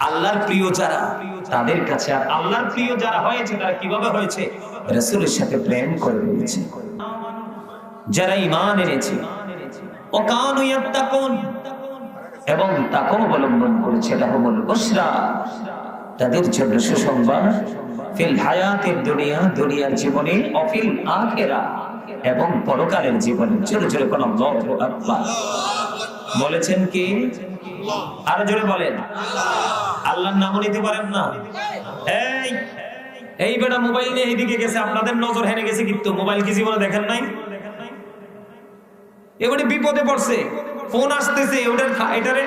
আল্লাহর প্রিয় যারা, তাদের কাছে আর আল্লাহর প্রিয় যারা হয়েছে, তারা কীভাবে হয়েছে? রসুলের সাথে প্রেম করে রয়েছে যারা ইমান এনেছে। ও কান এবং তাকেও অবলম্বন করেছে এটা রহমুল বসরা তাদের জন্য সুসংবাদ, ফিল হায়াতের দুনিয়া, দুনিয়ার জীবনে অফিল আখেরা। এবং পরকালের জীবনে, জোরে জোরে কোন আল্লাহু বলেছেন কি? আরও জোরে বলেন। আল্লাহর নামও নিতে পারেন না। এই এই বেটা মোবাইল নিয়ে এইদিকে গেছে, আপনাদের নজর হেনে গেছে কিন্তু, মোবাইল কি জীবনে দেখেন নাই? এবারে বিপদে পড়ছে, ফোন আসতেছে ওটার এটারে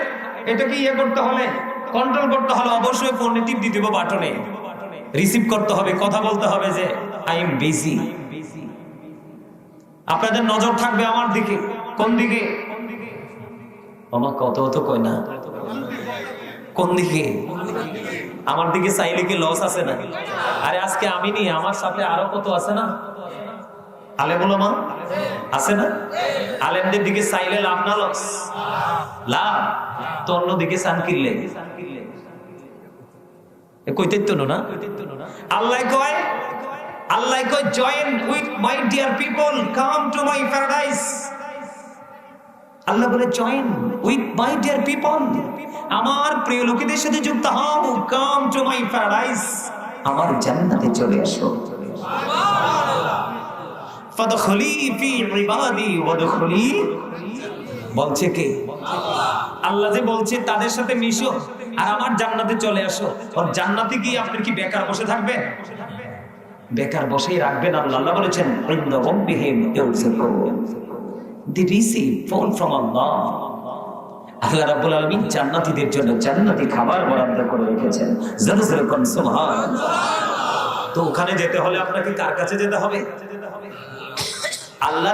এটাকে ইয়ে করতে হলে? কন্ট্রোল করতে হলে অবশ্যই ফোনে টিপ দিতে হবে বাটনে রিসিভ করতে হবে, কথা বলতে হবে যে আই এম বিজি আপনাদের নজর থাকবে আমার দিকে, কোন দিকে? আমার কত তো কয় না। কোন দিকে? আমার দিকে চাইলে কি লস আছে না আরে আজকে আমি নি আমার সাথে আরও কত আছে না? আলেমদের দিকে চাইলে লস লাভ? তো কইতে তো না আল্লাহ কয় আল্লাহ কয় join with my dear people come to my paradise আল্লাহ বলে join with my dear people আমার প্রিয় লোকেদের সাথে যুক্ত হও। কাম টু মাই প্যারাডাইস আমার জান্নাতে চলে আসো ফাদখুলি ফি ইবাদি ওয়াদখুলি। বলছে কে? আল্লাহ যে বলছে, তাদের সাথে মিশো আর আমার জান্নাতে চলে আসো। আর জান্নাতে গিয়ে আপনি কি বেকার বসে থাকবেন বেকার বসেই রাখবেন আল্লাহ। আল্লাহ বলেছেন ইন্দ রব্বিহিম ইউরযুকুন দি রিসিভ ফোন ফ্রম আল্লাহ আল্লাহ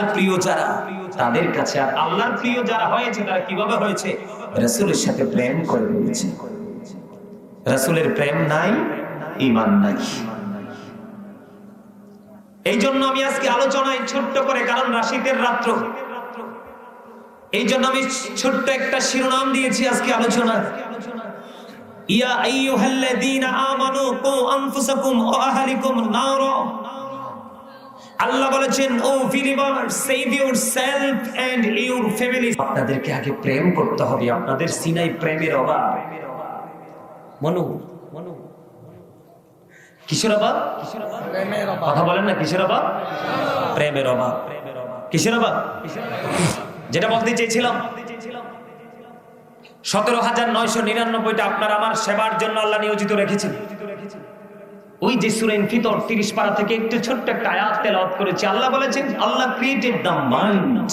রসুলের প্রেম নাই ইমান নাই। এই জন্য আমি আজকে আলোচনায় ছোট্ট করে, কারণ রাশিদের রাত্র। এই জন্য আমি ছোট্ট একটা শিরোনাম দিয়েছি আজকে আলোচনা ইয়া আইয়ুহাল্লাযীনা আমানু কু আনফুসাকুম ওয়া আহলিকুম নারা। আল্লাহ বলেছেন O believer save your self and your family আপনাদেরকে আগে প্রেম করতে হবে আপনাদের সিনাই প্রেমের অভাব। মনু মনু। কিসের অভাব? কথা বলেন না কিসের অভাব। প্রেমের অভাব। কিসের অভাব? যেটা বলতে চেয়েছিলাম, সতেরো হাজার নয়শো নিরানব্বইটা আপনার আমার সেবার জন্য আল্লাহ নিয়োজিত রেখেছেন। ওই যে সুরেন ফিতর তিরিশ পাড়া থেকে একটু ছোট্ট একটা আয়াত তেলাওয়াত করেছে। আল্লাহ বলেছেন, আল্লাহ ক্রিয়েটেড দ্য মাইন্ড